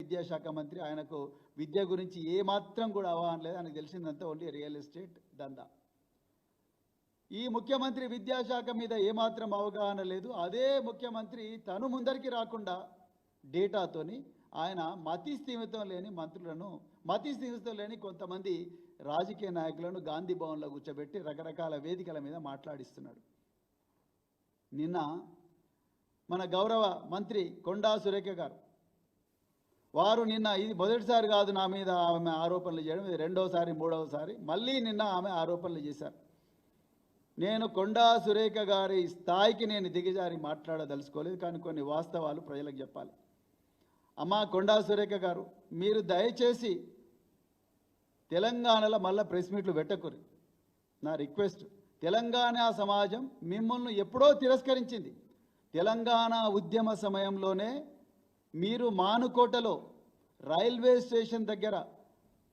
విద్యాశాఖ మంత్రి ఆయనకు విద్య గురించి ఏమాత్రం కూడా అవగాహన లేదు. ఆయనకు తెలిసిందంతా ఓన్లీ రియల్ ఎస్టేట్ దందా. ఈ ముఖ్యమంత్రి విద్యాశాఖ మీద ఏమాత్రం అవగాహన లేదు. అదే ముఖ్యమంత్రి తను ముందరికి రాకుండా డేటాతోని ఆయన మతి స్థిమితం లేని మంత్రులను మతి స్థిమితం లేని కొంతమంది రాజకీయ నాయకులను గాంధీ భవన్లో కూర్చోబెట్టి రకరకాల వేదికల మీద మాట్లాడిస్తున్నాడు. నిన్న మన గౌరవ మంత్రి కొండా సురేఖ గారు వారు నిన్న ఇది మొదటిసారి కాదు నా మీద ఆమె ఆరోపణలు చేయడం ఇది రెండోసారి మూడవసారి మళ్ళీ నిన్న ఆమె ఆరోపణలు చేశారు. నేను కొండా సురేఖ గారి స్థాయికి నేను దిగజారి మాట్లాడదలుచుకోలేదు కానీ కొన్ని వాస్తవాలు ప్రజలకు చెప్పాలి. అమ్మా కొండా సురేఖ గారు మీరు దయచేసి తెలంగాణలో మళ్ళీ ప్రెస్ మీట్లు పెట్టకూరి. నా రిక్వెస్ట్ తెలంగాణ సమాజం మిమ్మల్ని ఎప్పుడో తిరస్కరించింది. తెలంగాణ ఉద్యమ సమయంలోనే మీరు మానుకోటలో రైల్వే స్టేషన్ దగ్గర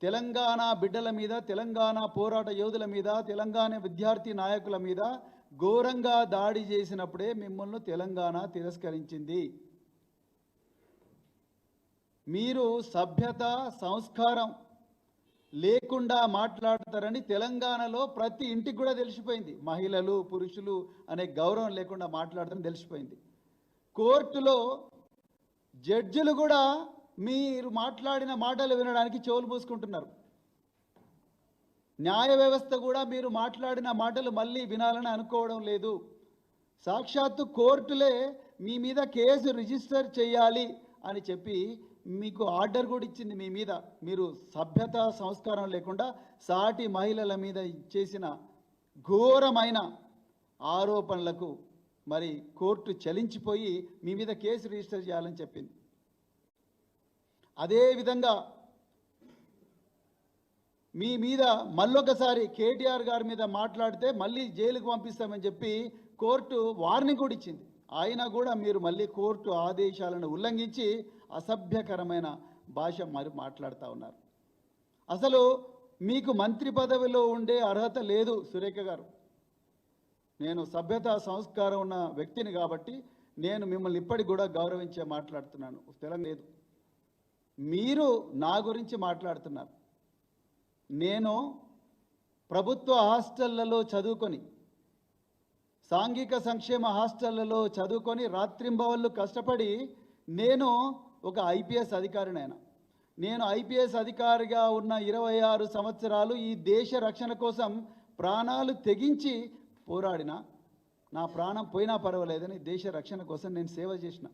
తెలంగాణ బిడ్డల మీద తెలంగాణ పోరాట యోధుల మీద తెలంగాణ విద్యార్థి నాయకుల మీద ఘోరంగా దాడి చేసినప్పుడే మిమ్మల్ని తెలంగాణ తిరస్కరించింది. మీరు సభ్యత సంస్కారం లేకుండా మాట్లాడతారని తెలంగాణలో ప్రతి ఇంటికి కూడా తెలిసిపోయింది. మహిళలు పురుషులు అనే గౌరవం లేకుండా మాట్లాడతారని తెలిసిపోయింది. కోర్టులో జడ్జిలు కూడా మీరు మాట్లాడిన మాటలు వినడానికి చెవులు మూసుకుంటున్నారు. న్యాయ వ్యవస్థ కూడా మీరు మాట్లాడిన మాటలు మళ్ళీ వినాలని అనుకోవడం లేదు. సాక్షాత్తు కోర్టులే మీ మీద కేసు రిజిస్టర్ చేయాలి అని చెప్పి మీకు ఆర్డర్ కూడా ఇచ్చింది మీ మీద. మీరు సభ్యత సంస్కారం లేకుండా సాటి మహిళల మీద చేసిన ఘోరమైన ఆరోపణలకు మరి కోర్టు చలించిపోయి మీ మీద కేసు రిజిస్టర్ చేయాలని చెప్పింది. అదేవిధంగా మీ మీద మళ్ళొకసారి కేటీఆర్ గారి మీద మాట్లాడితే మళ్ళీ జైలుకు పంపిస్తామని చెప్పి కోర్టు వార్నింగ్ కూడా ఇచ్చింది. అయినా కూడా మీరు మళ్ళీ కోర్టు ఆదేశాలను ఉల్లంఘించి అసభ్యకరమైన భాష మరి మాట్లాడుతూ ఉన్నారు. అసలు మీకు మంత్రి పదవిలో ఉండే అర్హత లేదు సురేఖ గారు. నేను సభ్యత సంస్కారం ఉన్న వ్యక్తిని కాబట్టి నేను మిమ్మల్ని ఇప్పటికి కూడా గౌరవించే మాట్లాడుతున్నాను. తెలంగాణ లేదు. మీరు నా గురించి మాట్లాడుతున్నారు. నేను ప్రభుత్వ హాస్టళ్ళలో చదువుకొని సాంఘిక సంక్షేమ హాస్టళ్ళలో చదువుకొని రాత్రింబవళ్ళు కష్టపడి నేను ఒక ఐపీఎస్ అధికారినైనా. నేను ఐపీఎస్ అధికారిగా ఉన్న ఇరవై ఆరు సంవత్సరాలు ఈ దేశ రక్షణ కోసం ప్రాణాలు తెగించి పోరాడిన నా ప్రాణం పోయినా పర్వాలేదని దేశ రక్షణ కోసం నేను సేవ చేసిన.